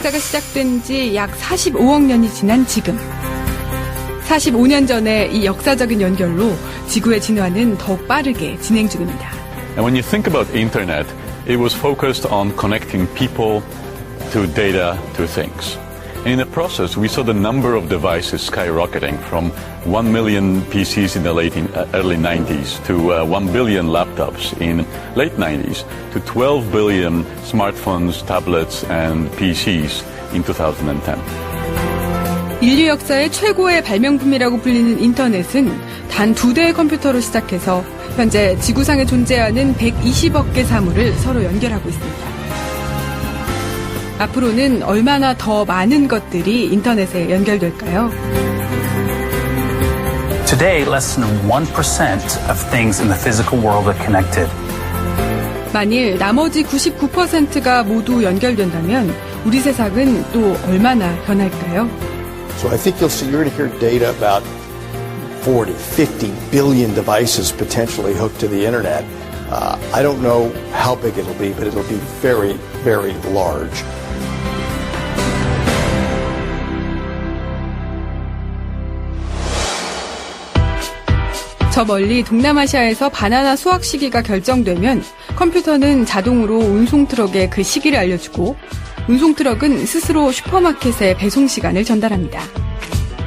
역사가 시작된 지 약 45억 년이 지난 지금. 45년 전에 이 역사적인 연결로 지구의 진화는 더욱 빠르게 진행 중입니다. And when you think about internet, it was focused on connecting people to data to things. In the process, we saw the number of devices skyrocketing from 1 million PCs in the late, uh, early 90s to uh, 1 billion laptops in late 90s to 12 billion smartphones, tablets, and PCs in 2010. 인류 역사의 최고의 발명품이라고 불리는 인터넷은 단 두 대의 컴퓨터로 시작해서 현재 지구상에 존재하는 120억 개 사물을 서로 연결하고 있습니다. 앞으로는 얼마나 더 많은 것들이 인터넷에 연결될까요? Today, less than 1% of things in the physical world are connected. 만일 나머지 99%가 모두 연결된다면 우리 세상은 또 얼마나 변할까요? So I think you'll see, you're going to hear data about 40, 50 billion devices potentially hooked to the internet. Uh, I don't know how big it'll be, but it'll be very, very large. 저 멀리 동남아시아에서 바나나 수확 시기가 결정되면 컴퓨터는 자동으로 운송 트럭에 그 시기를 알려주고 운송 트럭은 스스로 슈퍼마켓에 배송 시간을 전달합니다.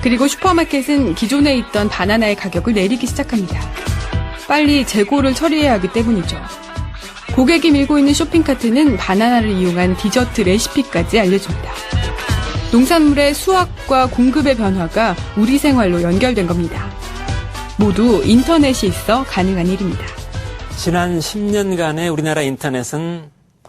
그리고 슈퍼마켓은 기존에 있던 바나나의 가격을 내리기 시작합니다. 빨리 재고를 처리해야 하기 때문이죠. 고객이 밀고 있는 쇼핑카트는 바나나를 이용한 디저트 레시피까지 알려줍니다. 농산물의 수확과 공급의 변화가 우리 생활로 연결된 겁니다. 모두 인터넷이 있어 가능한 일입니다. 지난 10년간의 우리나라 인터넷은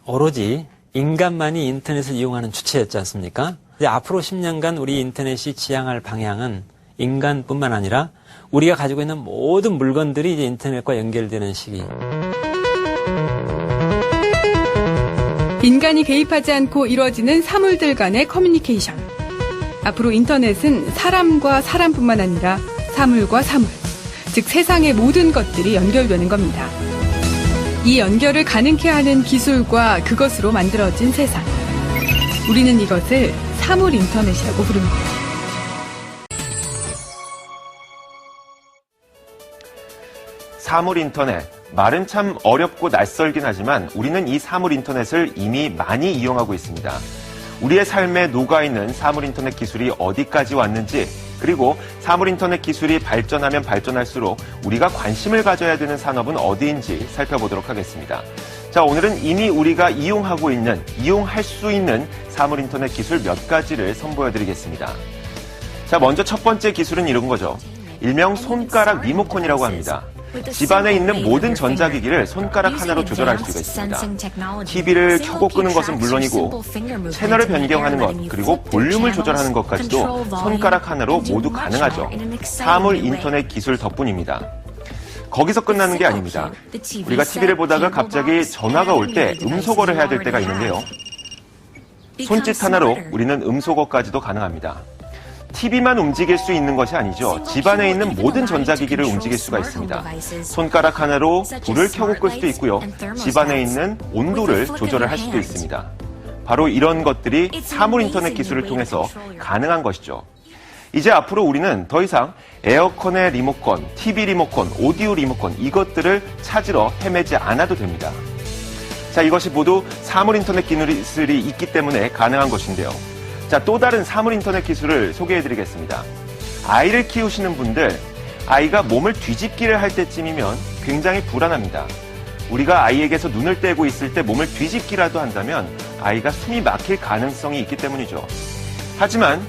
오로지 인간만이 인터넷을 이용하는 주체였지 않습니까? 이제 앞으로 10년간 우리 인터넷이 지향할 방향은 인간뿐만 아니라 우리가 가지고 있는 모든 물건들이 이제 인터넷과 연결되는 시기. 인간이 개입하지 않고 이루어지는 사물들 간의 커뮤니케이션. 앞으로 인터넷은 사람과 사람뿐만 아니라 사물과 사물, 즉 세상의 모든 것들이 연결되는 겁니다. 이 연결을 가능케 하는 기술과 그것으로 만들어진 세상. 우리는 이것을 사물 인터넷이라고 부릅니다. 사물 인터넷. 말은 참 어렵고 낯설긴 하지만 우리는 이 사물 인터넷을 이미 많이 이용하고 있습니다. 우리의 삶에 녹아있는 사물 인터넷 기술이 어디까지 왔는지 그리고 사물 인터넷 기술이 발전하면 발전할수록 우리가 관심을 가져야 되는 산업은 어디인지 살펴보도록 하겠습니다. 자, 오늘은 이미 우리가 이용하고 있는, 이용할 수 있는 사물 인터넷 기술 몇 가지를 선보여 드리겠습니다. 자, 먼저 첫 번째 기술은 이런 거죠. 일명 손가락 리모컨이라고 합니다. 집안에 있는 모든 전자기기를 손가락 하나로 조절할 수가 있습니다. TV를 켜고 끄는 것은 물론이고 채널을 변경하는 것 그리고 볼륨을 조절하는 것까지도 손가락 하나로 모두 가능하죠. 사물 인터넷 기술 덕분입니다. 거기서 끝나는 게 아닙니다. 우리가 TV를 보다가 갑자기 전화가 올 때 음소거를 해야 될 때가 있는데요. 손짓 하나로 우리는 음소거까지도 가능합니다. TV만 움직일 수 있는 것이 아니죠. 집안에 있는 모든 전자기기를 움직일 수가 있습니다. 손가락 하나로 불을 켜고 끌 수도 있고요. 집안에 있는 온도를 조절을 할 수도 있습니다. 바로 이런 것들이 사물 인터넷 기술을 통해서 가능한 것이죠. 이제 앞으로 우리는 더 이상 에어컨의 리모컨, TV 리모컨, 오디오 리모컨 이것들을 찾으러 헤매지 않아도 됩니다. 자, 이것이 모두 사물 인터넷 기술이 있기 때문에 가능한 것인데요. 자, 또 다른 사물 인터넷 기술을 소개해 드리겠습니다. 아이를 키우시는 분들, 아이가 몸을 뒤집기를 할 때쯤이면 굉장히 불안합니다. 우리가 아이에게서 눈을 떼고 있을 때 몸을 뒤집기라도 한다면 아이가 숨이 막힐 가능성이 있기 때문이죠. 하지만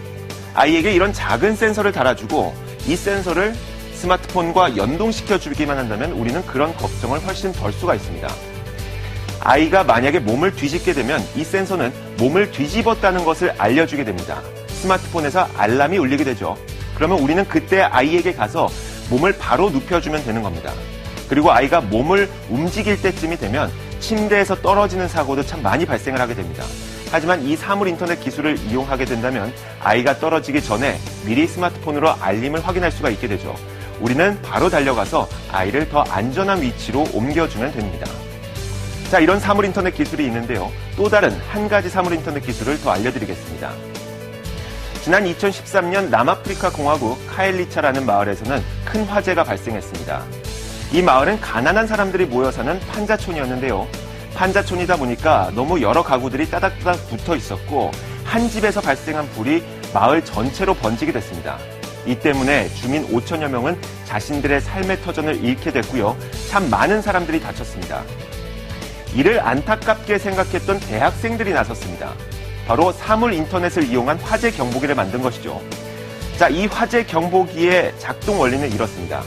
아이에게 이런 작은 센서를 달아주고 이 센서를 스마트폰과 연동시켜 주기만 한다면 우리는 그런 걱정을 훨씬 덜 수가 있습니다. 아이가 만약에 몸을 뒤집게 되면 이 센서는 몸을 뒤집었다는 것을 알려주게 됩니다. 스마트폰에서 알람이 울리게 되죠. 그러면 우리는 그때 아이에게 가서 몸을 바로 눕혀주면 되는 겁니다. 그리고 아이가 몸을 움직일 때쯤이 되면 침대에서 떨어지는 사고도 참 많이 발생을 하게 됩니다. 하지만 이 사물 인터넷 기술을 이용하게 된다면 아이가 떨어지기 전에 미리 스마트폰으로 알림을 확인할 수가 있게 되죠. 우리는 바로 달려가서 아이를 더 안전한 위치로 옮겨주면 됩니다. 자, 이런 사물 인터넷 기술이 있는데요. 또 다른 한 가지 사물 인터넷 기술을 더 알려드리겠습니다. 지난 2013년 남아프리카 공화국 카엘리차라는 마을에서는 큰 화재가 발생했습니다. 이 마을은 가난한 사람들이 모여 사는 판자촌이었는데요. 판자촌이다 보니까 너무 여러 가구들이 따닥따닥 붙어 있었고 한 집에서 발생한 불이 마을 전체로 번지게 됐습니다. 이 때문에 주민 5천여 명은 자신들의 삶의 터전을 잃게 됐고요. 참 많은 사람들이 다쳤습니다. 이를 안타깝게 생각했던 대학생들이 나섰습니다. 바로 사물 인터넷을 이용한 화재 경보기를 만든 것이죠. 자, 이 화재 경보기의 작동 원리는 이렇습니다.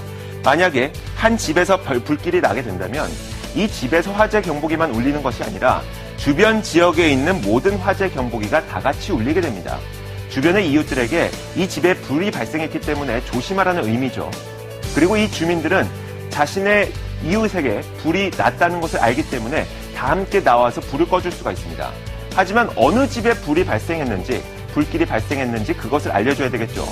만약에 한 집에서 불길이 나게 된다면 이 집에서 화재 경보기만 울리는 것이 아니라 주변 지역에 있는 모든 화재 경보기가 다 같이 울리게 됩니다. 주변의 이웃들에게 이 집에 불이 발생했기 때문에 조심하라는 의미죠. 그리고 이 주민들은 자신의 이웃에게 불이 났다는 것을 알기 때문에 다 함께 나와서 불을 꺼줄 수가 있습니다. 하지만 어느 집에 불이 발생했는지, 불길이 발생했는지 그것을 알려줘야 되겠죠.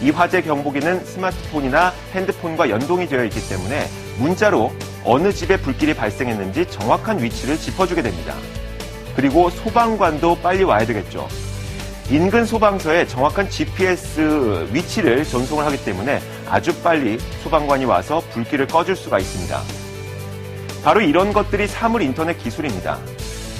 이 화재 경보기는 스마트폰이나 핸드폰과 연동이 되어 있기 때문에 문자로 어느 집에 불길이 발생했는지 정확한 위치를 짚어주게 됩니다. 그리고 소방관도 빨리 와야 되겠죠. 인근 소방서에 정확한 GPS 위치를 전송을 하기 때문에 아주 빨리 소방관이 와서 불길을 꺼줄 수가 있습니다. 바로 이런 것들이 사물 인터넷 기술입니다.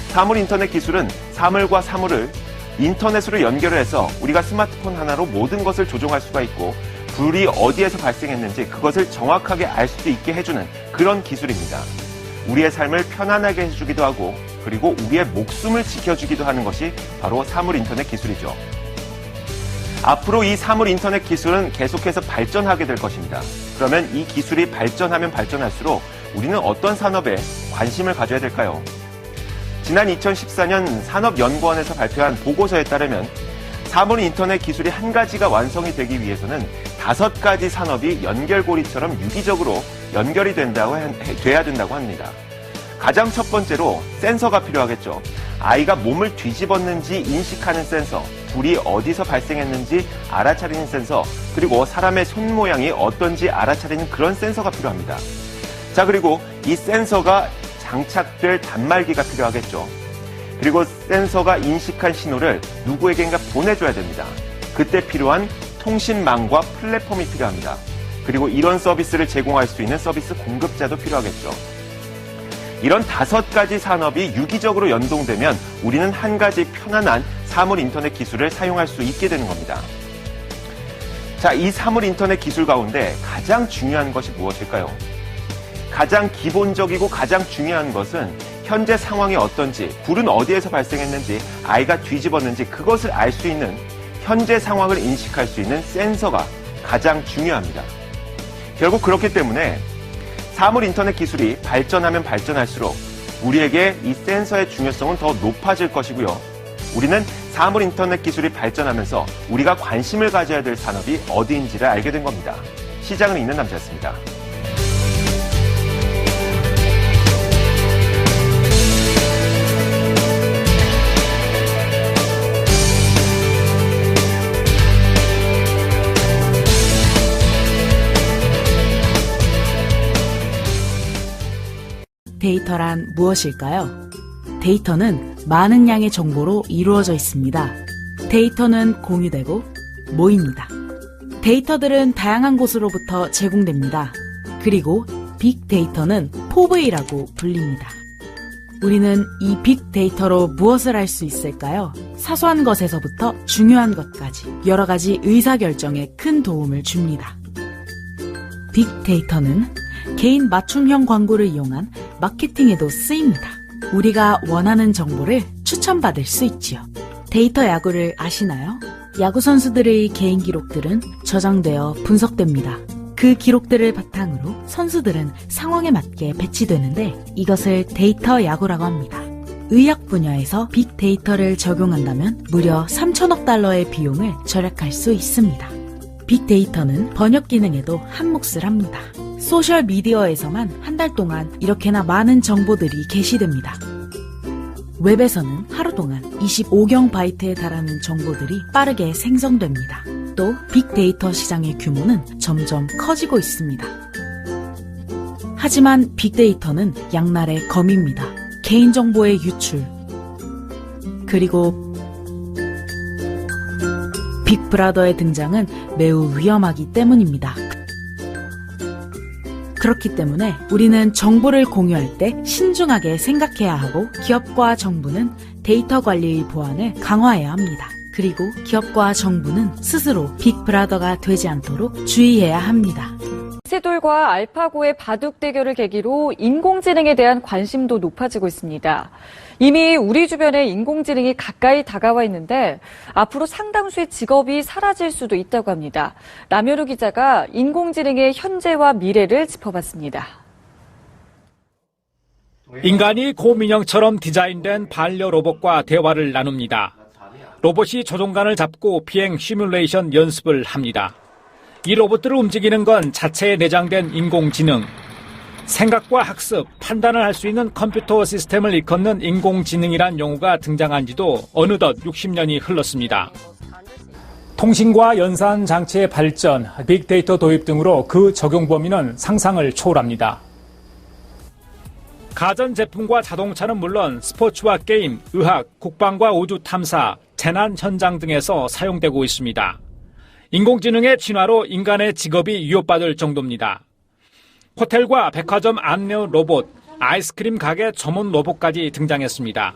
사물 인터넷 기술은 사물과 사물을 인터넷으로 연결을 해서 우리가 스마트폰 하나로 모든 것을 조종할 수가 있고 불이 어디에서 발생했는지 그것을 정확하게 알 수도 있게 해주는 그런 기술입니다. 우리의 삶을 편안하게 해주기도 하고 그리고 우리의 목숨을 지켜주기도 하는 것이 바로 사물 인터넷 기술이죠. 앞으로 이 사물 인터넷 기술은 계속해서 발전하게 될 것입니다. 그러면 이 기술이 발전하면 발전할수록 우리는 어떤 산업에 관심을 가져야 될까요? 지난 2014년 산업연구원에서 발표한 보고서에 따르면 사물 인터넷 기술이 한 가지가 완성이 되기 위해서는 다섯 가지 산업이 연결고리처럼 유기적으로 연결이 된다고 돼야 된다고 합니다. 가장 첫 번째로 센서가 필요하겠죠. 아이가 몸을 뒤집었는지 인식하는 센서, 불이 어디서 발생했는지 알아차리는 센서, 그리고 사람의 손 모양이 어떤지 알아차리는 그런 센서가 필요합니다. 자, 그리고 이 센서가 장착될 단말기가 필요하겠죠. 그리고 센서가 인식한 신호를 누구에겐가 보내줘야 됩니다. 그때 필요한 통신망과 플랫폼이 필요합니다. 그리고 이런 서비스를 제공할 수 있는 서비스 공급자도 필요하겠죠. 이런 다섯 가지 산업이 유기적으로 연동되면 우리는 한 가지 편안한 사물 인터넷 기술을 사용할 수 있게 되는 겁니다. 자, 이 사물 인터넷 기술 가운데 가장 중요한 것이 무엇일까요? 가장 기본적이고 가장 중요한 것은 현재 상황이 어떤지, 불은 어디에서 발생했는지, 아이가 뒤집었는지 그것을 알 수 있는 현재 상황을 인식할 수 있는 센서가 가장 중요합니다. 결국 그렇기 때문에 사물 인터넷 기술이 발전하면 발전할수록 우리에게 이 센서의 중요성은 더 높아질 것이고요. 우리는 사물 인터넷 기술이 발전하면서 우리가 관심을 가져야 될 산업이 어디인지를 알게 된 겁니다. 시장을 잇는 남자였습니다. 데이터란 무엇일까요? 데이터는 많은 양의 정보로 이루어져 있습니다. 데이터는 공유되고 모입니다. 데이터들은 다양한 곳으로부터 제공됩니다. 그리고 빅데이터는 포브이라고 불립니다. 우리는 이 빅데이터로 무엇을 할 수 있을까요? 사소한 것에서부터 중요한 것까지 여러 가지 의사결정에 큰 도움을 줍니다. 빅데이터는 개인 맞춤형 광고를 이용한 마케팅에도 쓰입니다. 우리가 원하는 정보를 추천받을 수 있지요. 데이터 야구를 아시나요? 야구 선수들의 개인 기록들은 저장되어 분석됩니다. 그 기록들을 바탕으로 선수들은 상황에 맞게 배치되는데 이것을 데이터 야구라고 합니다. 의학 분야에서 빅데이터를 적용한다면 무려 3천억 달러의 비용을 절약할 수 있습니다. 빅데이터는 번역 기능에도 한몫을 합니다. 소셜 미디어에서만 한 달 동안 이렇게나 많은 정보들이 게시됩니다. 웹에서는 하루 동안 25경 바이트에 달하는 정보들이 빠르게 생성됩니다. 또 빅데이터 시장의 규모는 점점 커지고 있습니다. 하지만 빅데이터는 양날의 검입니다. 개인정보의 유출, 그리고 빅브라더의 등장은 매우 위험하기 때문입니다. 그렇기 때문에 우리는 정보를 공유할 때 신중하게 생각해야 하고 기업과 정부는 데이터 관리의 보안을 강화해야 합니다. 그리고 기업과 정부는 스스로 빅브라더가 되지 않도록 주의해야 합니다. 세돌과 알파고의 바둑 대결을 계기로 인공지능에 대한 관심도 높아지고 있습니다. 이미 우리 주변에 인공지능이 가까이 다가와 있는데 앞으로 상당수의 직업이 사라질 수도 있다고 합니다. 남현우 기자가 인공지능의 현재와 미래를 짚어봤습니다. 인간이 고민형처럼 디자인된 반려 로봇과 대화를 나눕니다. 로봇이 조종간을 잡고 비행 시뮬레이션 연습을 합니다. 이 로봇들을 움직이는 건 자체에 내장된 인공지능. 생각과 학습, 판단을 할 수 있는 컴퓨터 시스템을 일컫는 인공지능이란 용어가 등장한 지도 어느덧 60년이 흘렀습니다. 통신과 연산 장치의 발전, 빅데이터 도입 등으로 그 적용 범위는 상상을 초월합니다. 가전제품과 자동차는 물론 스포츠와 게임, 의학, 국방과 우주 탐사, 재난 현장 등에서 사용되고 있습니다. 인공지능의 진화로 인간의 직업이 위협받을 정도입니다. 호텔과 백화점 안내 로봇, 아이스크림 가게 전문 로봇까지 등장했습니다.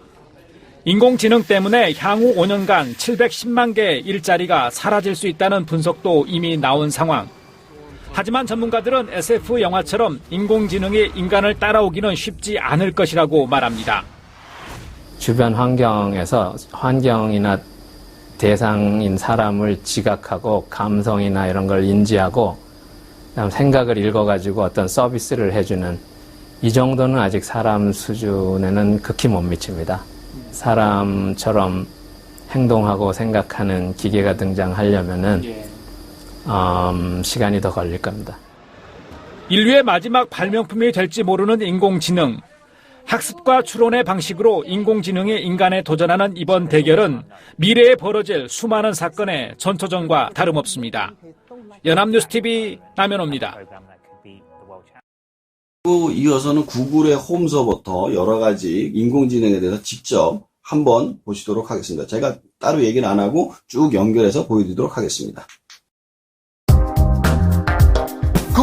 인공지능 때문에 향후 5년간 710만 개의 일자리가 사라질 수 있다는 분석도 이미 나온 상황. 하지만 전문가들은 SF 영화처럼 인공지능이 인간을 따라오기는 쉽지 않을 것이라고 말합니다. 주변 환경에서 환경이나 대상인 사람을 지각하고 감성이나 이런 걸 인지하고 생각을 읽어가지고 어떤 서비스를 해주는 이 정도는 아직 사람 수준에는 극히 못 미칩니다. 사람처럼 행동하고 생각하는 기계가 등장하려면은 음, 시간이 더 걸릴 겁니다. 인류의 마지막 발명품이 될지 모르는 인공지능. 학습과 추론의 방식으로 인공지능이 인간에 도전하는 이번 대결은 미래에 벌어질 수많은 사건의 전초전과 다름없습니다. 연합뉴스TV 남현호입니다. 이어서는 구글의 홈서부터 여러 가지 인공지능에 대해서 직접 한번 보시도록 하겠습니다. 제가 따로 얘기는 안 하고 쭉 연결해서 보여드리도록 하겠습니다.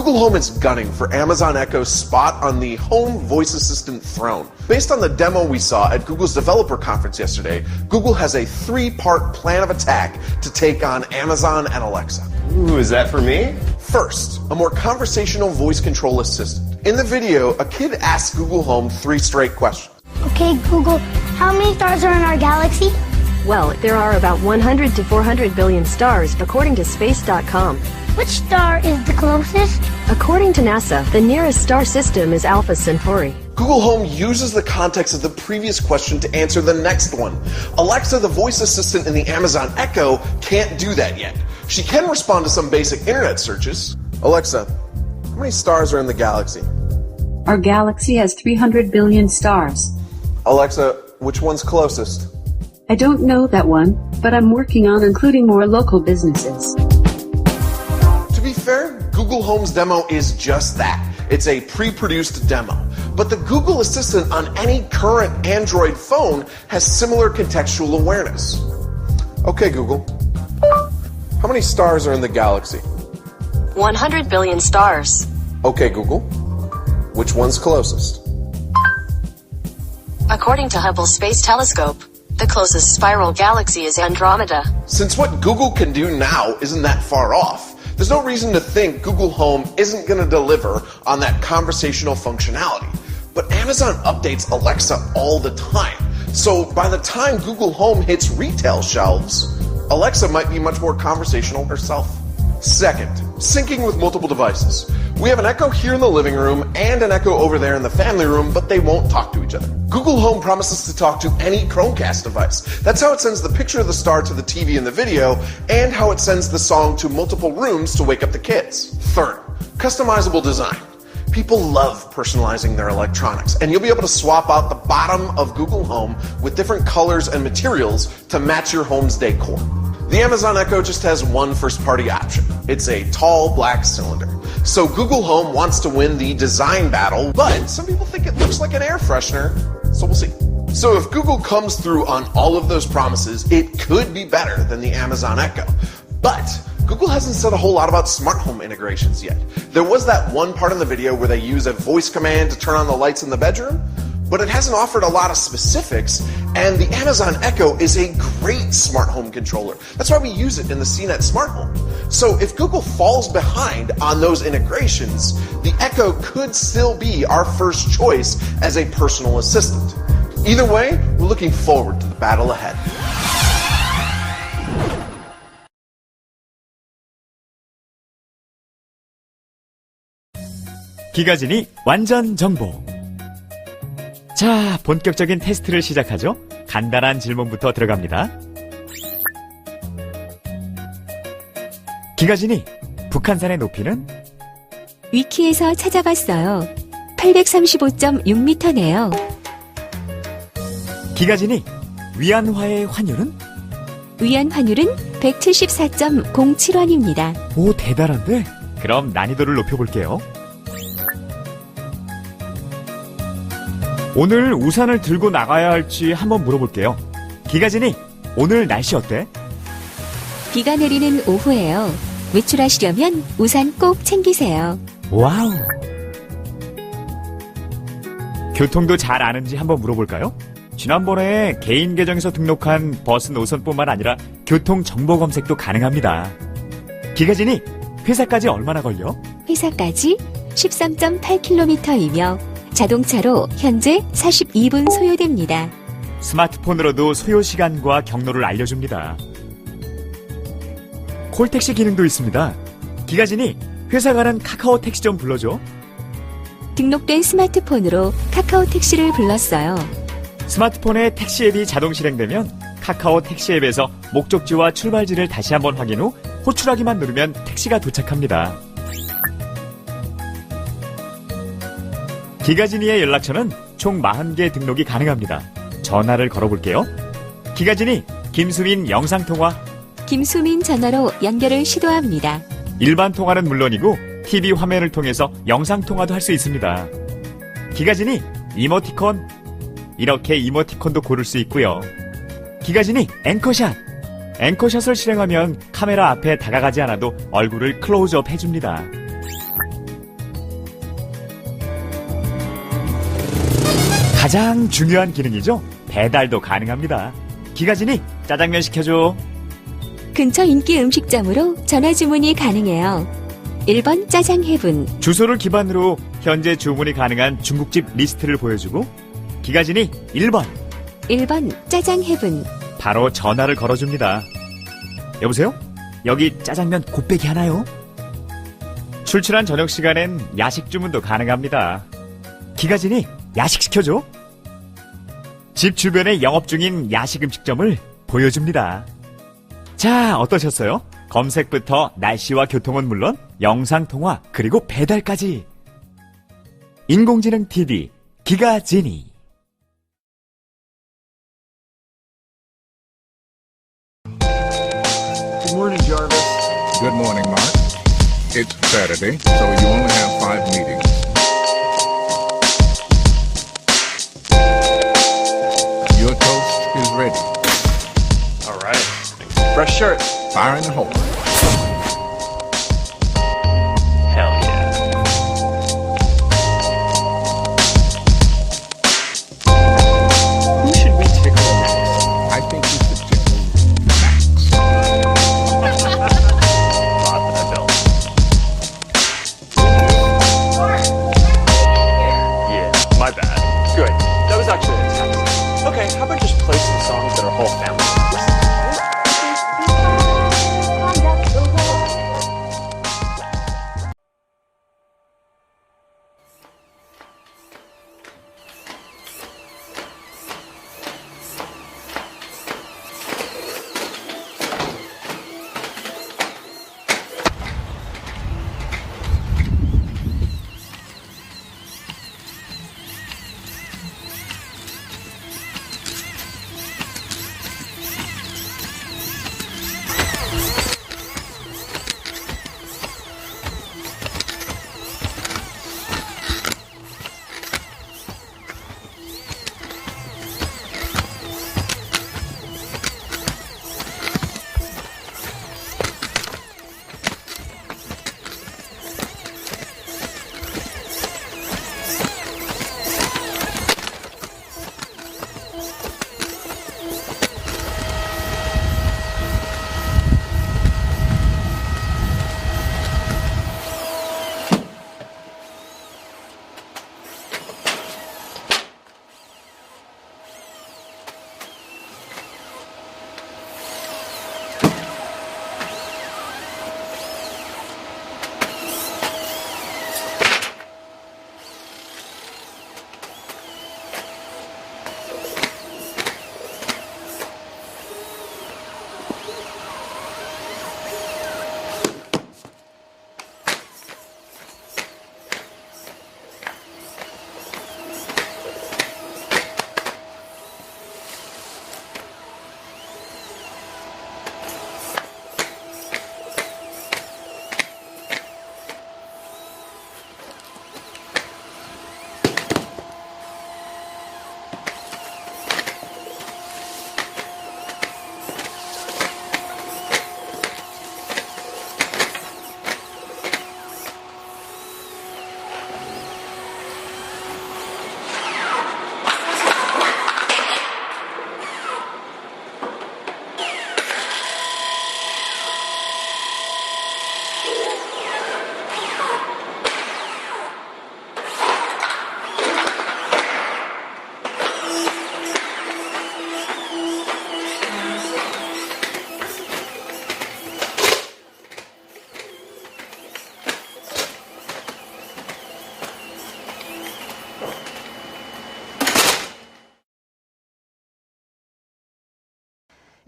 Google Home is gunning for Amazon Echo's spot on the home voice assistant throne. Based on the demo we saw at Google's developer conference yesterday, Google has a three part plan of attack to take on Amazon and Alexa. Ooh, is that for me? First, a more conversational voice control assistant. In the video, a kid asks Google Home three straight questions. Okay, Google, how many stars are in our galaxy? Well, there are about 100 to 400 billion stars, according to Space.com. Which star is the closest? According to NASA, the nearest star system is Alpha Centauri. Google Home uses the context of the previous question to answer the next one. Alexa, the voice assistant in the Amazon Echo, can't do that yet. She can respond to some basic internet searches. Alexa, how many stars are in the galaxy? Our galaxy has 300 billion stars. Alexa, which one's closest? I don't know that one, but I'm working on including more local businesses. Fair, Google Home's demo is just that. It's a pre-produced demo. But the Google Assistant on any current Android phone has similar contextual awareness. Okay, Google. How many stars are in the galaxy? 100 billion stars. Okay, Google. Which one's closest? According to Hubble Space Telescope, the closest spiral galaxy is Andromeda. Since what Google can do now isn't that far off, there's no reason to think Google Home isn't going to deliver on that conversational functionality. But Amazon updates Alexa all the time. So by the time Google Home hits retail shelves, Alexa might be much more conversational herself. Second, syncing with multiple devices. We have an Echo here in the living room and an Echo over there in the family room, but they won't talk to each other. Google Home promises to talk to any Chromecast device. That's how it sends the picture of the star to the TV in the video, and how it sends the song to multiple rooms to wake up the kids. Third, customizable design. People love personalizing their electronics, and you'll be able to swap out the bottom of Google Home with different colors and materials to match your home's decor. The Amazon Echo just has one first party option. It's a tall black cylinder. So Google Home wants to win the design battle, but some people think it looks like an air freshener, so we'll see. So if Google comes through on all of those promises, it could be better than the Amazon Echo. But Google hasn't said a whole lot about smart home integrations yet. There was that one part in the video where they use a voice command to turn on the lights in the bedroom, but it hasn't offered a lot of specifics, and the Amazon Echo is a great smart home controller. That's why we use it in the CNET smart home. So if Google falls behind on those integrations, the Echo could still be our first choice as a personal assistant. Either way, we're looking forward to the battle ahead. 기가진이 완전 정보. 자, 본격적인 테스트를 시작하죠. 간단한 질문부터 들어갑니다. 기가진이 북한산의 높이는 위키에서 찾아봤어요. 835.6m네요. 기가진이 위안화의 환율은 위안 환율은 174.07원입니다. 오 대단한데? 그럼 난이도를 높여볼게요. 오늘 우산을 들고 나가야 할지 한번 물어볼게요. 기가진이 오늘 날씨 어때? 비가 내리는 오후에요. 외출하시려면 우산 꼭 챙기세요. 와우. 교통도 잘 아는지 한번 물어볼까요? 지난번에 개인 계정에서 등록한 버스 노선뿐만 아니라 교통 정보 검색도 가능합니다. 기가진이 회사까지 얼마나 걸려? 회사까지 13.8km이며 자동차로 현재 42분 소요됩니다. 스마트폰으로도 소요 시간과 경로를 알려줍니다. 콜택시 기능도 있습니다. 기가진이 회사 가는 카카오 택시 좀 불러줘. 등록된 스마트폰으로 카카오 택시를 불렀어요. 스마트폰에 택시 앱이 자동 실행되면 카카오 택시 앱에서 목적지와 출발지를 다시 한번 확인 후 호출하기만 누르면 택시가 도착합니다. 기가진이의 연락처는 총 40개 등록이 가능합니다. 전화를 걸어볼게요. 기가진이 김수민 영상통화 김수민 전화로 연결을 시도합니다. 일반 통화는 물론이고 TV 화면을 통해서 영상 통화도 할 수 있습니다. 기가진이 이모티콘 이렇게 이모티콘도 고를 수 있고요. 기가진이 앵커샷 앵커샷을 실행하면 카메라 앞에 다가가지 않아도 얼굴을 클로즈업 해줍니다. 가장 중요한 기능이죠. 배달도 가능합니다. 기가진이 짜장면 시켜줘. 근처 인기 음식점으로 전화 주문이 가능해요. 1번 짜장 해분, 주소를 기반으로 현재 주문이 가능한 중국집 리스트를 보여주고 기가진이 1번 1번 짜장 해분, 바로 전화를 걸어줍니다. 여보세요? 여기 짜장면 곱빼기 하나요? 출출한 저녁 시간엔 야식 주문도 가능합니다. 기가진이 야식 시켜줘. 집 주변에 영업 중인 야식 음식점을 보여줍니다. 자, 어떠셨어요? 검색부터 날씨와 교통은 물론 영상 통화 그리고 배달까지. 인공지능 TV 기가 지니. Good morning, Jarvis. Good morning, Mark. It's Saturday, so you only have five meetings. shirt. Byron hole.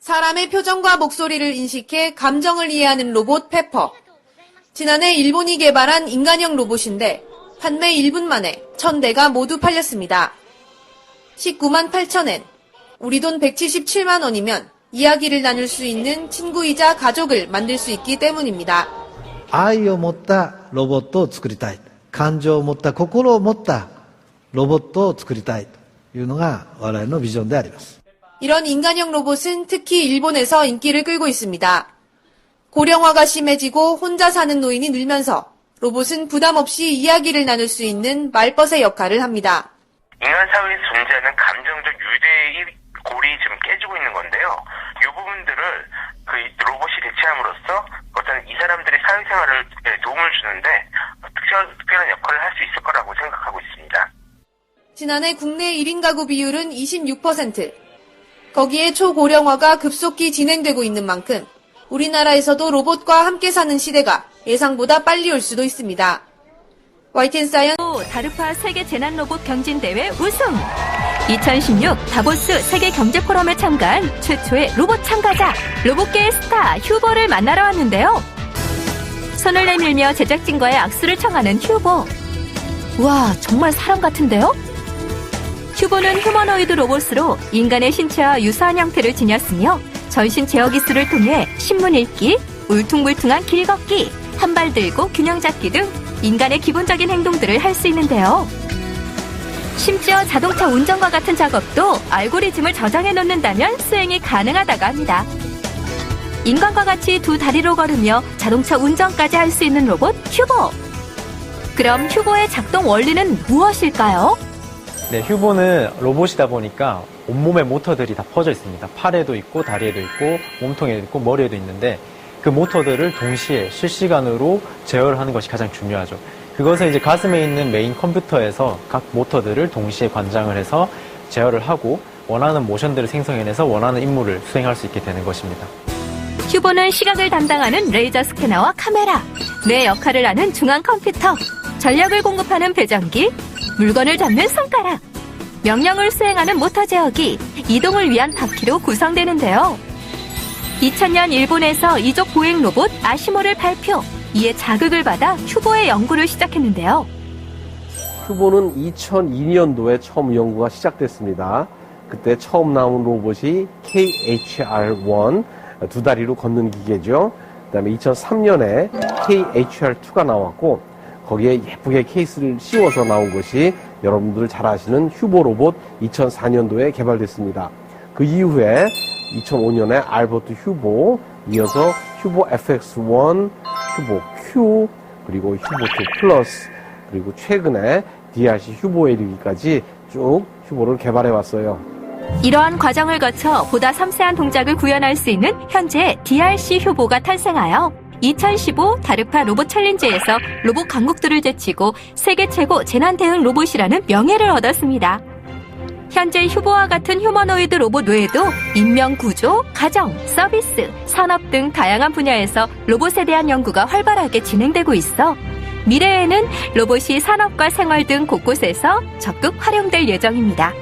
사람의 표정과 목소리를 인식해 감정을 이해하는 로봇 페퍼. 지난해 일본이 개발한 인간형 로봇인데 판매 1분 만에 1000대가 모두 팔렸습니다. 19만 8천엔, 우리 돈 177만 원이면 이야기를 나눌 수 있는 친구이자 가족을 만들 수 있기 때문입니다. 愛を持ったロボットを作りたい。感情を持った心を持ったロボットを作りたいというのが我々のビジョンであります。 이런 인간형 로봇은 특히 일본에서 인기를 끌고 있습니다. 고령화가 심해지고 혼자 사는 노인이 늘면서 로봇은 부담 없이 이야기를 나눌 수 있는 말벗의 역할을 합니다. 인간 사회에 존재하는 감정적 유대의 골이 지금 깨지고 있는 건데요. 이 부분들을 그 로봇이 대체함으로써 어떤 이 사람들의 사회생활을 도움을 주는데 특별한, 특별한 역할을 할 수 있을 거라고 생각하고 있습니다. 지난해 국내 1인 가구 비율은 26%. 거기에 초고령화가 급속히 진행되고 있는 만큼 우리나라에서도 로봇과 함께 사는 시대가 예상보다 빨리 올 수도 있습니다. YTN 사이언 다르파 세계 재난 로봇 경진 대회 우승. 2016 다보스 세계 경제 포럼에 참가한 최초의 로봇 참가자, 로봇계의 스타 휴보를 만나러 왔는데요. 손을 내밀며 제작진과의 악수를 청하는 휴보. 와, 정말 사람 같은데요? 휴보는 휴머노이드 로봇으로 인간의 신체와 유사한 형태를 지녔으며 전신 제어 기술을 통해 신문 읽기, 울퉁불퉁한 길 걷기, 한 발 들고 균형 잡기 등 인간의 기본적인 행동들을 할 수 있는데요. 심지어 자동차 운전과 같은 작업도 알고리즘을 저장해 놓는다면 수행이 가능하다고 합니다. 인간과 같이 두 다리로 걸으며 자동차 운전까지 할 수 있는 로봇 휴보. 그럼 휴보의 작동 원리는 무엇일까요? 네, 휴보는 로봇이다 보니까 온몸에 모터들이 다 퍼져 있습니다. 팔에도 있고, 다리에도 있고, 몸통에도 있고, 머리에도 있는데 그 모터들을 동시에 실시간으로 제어를 하는 것이 가장 중요하죠. 그것은 이제 가슴에 있는 메인 컴퓨터에서 각 모터들을 동시에 관장을 해서 제어를 하고 원하는 모션들을 생성해내서 원하는 임무를 수행할 수 있게 되는 것입니다. 휴보는 시각을 담당하는 레이저 스캐너와 카메라, 뇌 역할을 하는 중앙 컴퓨터, 전력을 공급하는 배전기, 물건을 잡는 손가락, 명령을 수행하는 모터 제어기, 이동을 위한 바퀴로 구성되는데요. 2000년 일본에서 이족 보행 로봇 아시모를 발표, 이에 자극을 받아 휴보의 연구를 시작했는데요. 휴보는 2002년도에 처음 연구가 시작됐습니다. 그때 처음 나온 로봇이 KHR-1 두 다리로 걷는 기계죠. 그 다음에 2003년에 KHR-2가 나왔고 거기에 예쁘게 케이스를 씌워서 나온 것이 여러분들 잘 아시는 휴보 로봇 2004년도에 개발됐습니다. 그 이후에 2005년에 알버트 휴보, 이어서 휴보 FX1, 휴보 Q, 그리고 휴보 2 플러스, 그리고 최근에 DRC 휴보에 이르기까지 쭉 휴보를 개발해 왔어요. 이러한 과정을 거쳐 보다 섬세한 동작을 구현할 수 있는 현재 DRC 휴보가 탄생하여 2015 다르파 로봇 챌린지에서 로봇 강국들을 제치고 세계 최고 재난 대응 로봇이라는 명예를 얻었습니다. 현재 휴보와 같은 휴머노이드 로봇 외에도 인명 구조, 가정, 서비스, 산업 등 다양한 분야에서 로봇에 대한 연구가 활발하게 진행되고 있어 미래에는 로봇이 산업과 생활 등 곳곳에서 적극 활용될 예정입니다.